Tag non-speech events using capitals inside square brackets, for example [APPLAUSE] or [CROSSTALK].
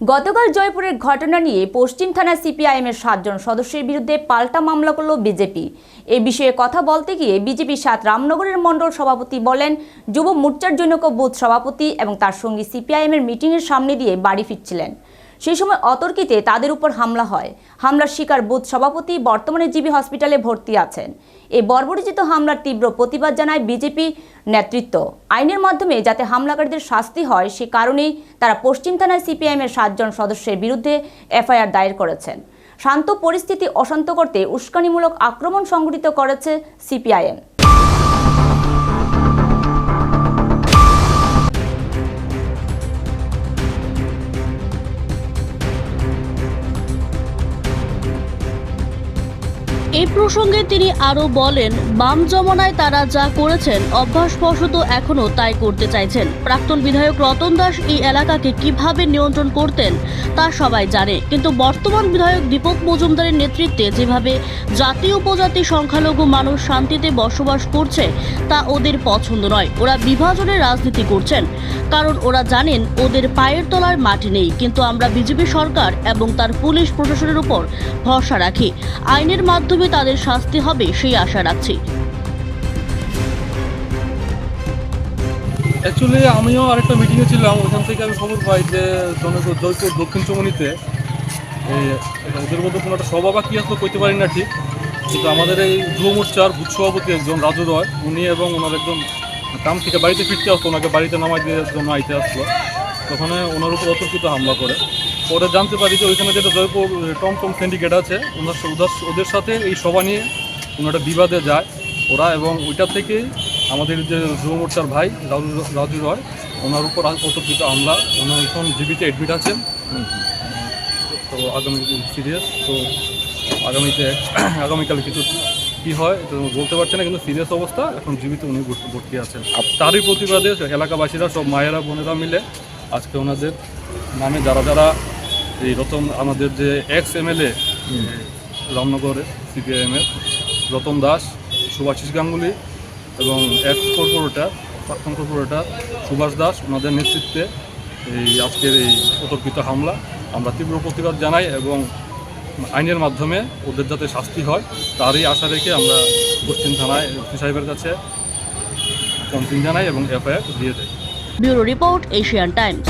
গতকাল জয়পুরের ঘটনা নিয়ে পশ্চিম থানা সিপিআইএমের সাতজন সদস্যের বিরুদ্ধে পাল্টা মামলা করল বিজেপি। এ বিষয়ে কথা বলতে গিয়ে বিজেপি সাত রামনগরের মণ্ডল সভাপতি বলেন, যুব মোর্চার জনক বুথ সভাপতি এবং তার সঙ্গে সিপিআইএমের মিটিংয়ের সামনে দিয়ে বাড়ি ফিরছিলেন। সেই সময় অতর্কিতে তাদের উপর হামলা হয়। হামলার শিকার বুথ সভাপতি বর্তমানে জিবি হসপিটালে ভর্তি আছেন। এই বর্বরিচিত হামলার তীব্র প্রতিবাদ জানায় বিজেপি নেতৃত্ব। আইনের মাধ্যমে যাতে হামলাকারীদের শাস্তি হয়, সে কারণেই তারা পশ্চিম থানায় সিপিআইএমের সাতজন সদস্যের বিরুদ্ধে এফআইআর দায়ের করেছেন। শান্ত পরিস্থিতি অশান্ত করতে উস্কানিমূলক আক্রমণ সংঘটিত করেছে সিপিআইএম। এই প্রসঙ্গে তিনি আরও বলেন, বাম জমানায় তারা যা করেছেন অভ্যাসবশত এখনও তাই করতে চাইছেন। প্রাক্তন বিধায়ক রতন দাস এই এলাকাকে কীভাবে নিয়ন্ত্রণ করতেন তা সবাই জানে। কিন্তু বর্তমান বিধায়ক দীপক মজুমদারের নেতৃত্বে যেভাবে জাতি উপজাতি সংখ্যালঘু মানুষ শান্তিতে বসবাস করছে, তা ওদের পছন্দ নয়। ওরা বিভাজনের রাজনীতি করছেন। কারণ ওরা জানেন ওদের পায়ের তলার মাটি নেই। কিন্তু আমরা বিজেপি সরকার এবং তার পুলিশ প্রশাসনের উপর ভরসা রাখি। আইনের মাধ্যমে তাদের শাস্তি হবে, সেই আশা রাখছি। অ্যাকচুয়ালি আমিও আরেকটা মিটিংয়ে ছিলাম, ওখান থেকে আমি খবর পাই যে জয়পুর দক্ষিণ চমনিতে ওদের মধ্যে কোনো একটা সভা বা কী আসলো কইতে পারি না ঠিক, কিন্তু আমাদের এই যুব মোর্চার বুথ সভাপতি একজন রাজু রয় উনি এবং ওনার একজন কাম থেকে বাড়িতে ফিরতে আসতো, ওনাকে বাড়িতে নামাই দিয়ে জন্য আইতে আসলো। তখন ওনার উপর অতর্কিত হামলা করে। পরে জানতে পারি যে ওইখানে যেটা জয়পুর টমটম সিন্ডিকেট আছে ওনার ওদের- ওদের সাথে এই সভা নিয়ে ওনারা বিবাদে যায় ওরা এবং ওইটা থেকেই আমাদের যে যুব মোর্চার ভাই রাজু রাজু রয় ওনার উপর অতর্কিত হামলা ওনার এখন জীবিতে অ্যাডমিট আছেন। তো আগামী সিরিয়াস তো আগামীতে [CLEARS THROAT] আগামীকাল কিছু কী হয় তো বলতে পারছে না কিন্তু সিরিয়াস অবস্থা এখন জীবিত উনি ভর্তি আছেন। তারই প্রতিবাদে এলাকাবাসীরা সব মায়েরা বোনেরা মিলে আজকে ওনাদের নামে যারা যারা এই রতন আমাদের যে এক্স এমএলএ রামনগরে সিপিআইএমের রতন দাস সুভাষিস গাঙ্গুলি এবং এক্স কর্পোরেটর প্রাক্তন কর্পোরেটর সুভাষ দাস ওনাদের নেতৃত্বে এই আজকের এই অতর্কিত হামলা। আমরা তীব্র প্রতিবাদ জানাই এবং আইনের মাধ্যমে ওদের যাতে শাস্তি হয় তারই আশা রেখে আমরা পশ্চিম থানায় এসপি সাহেবের কাছে কমপ্লেন জানাই এবং এফআইআর দিয়ে দেয় ব্যুরো রিপোর্ট এশিয়ান টাইমস।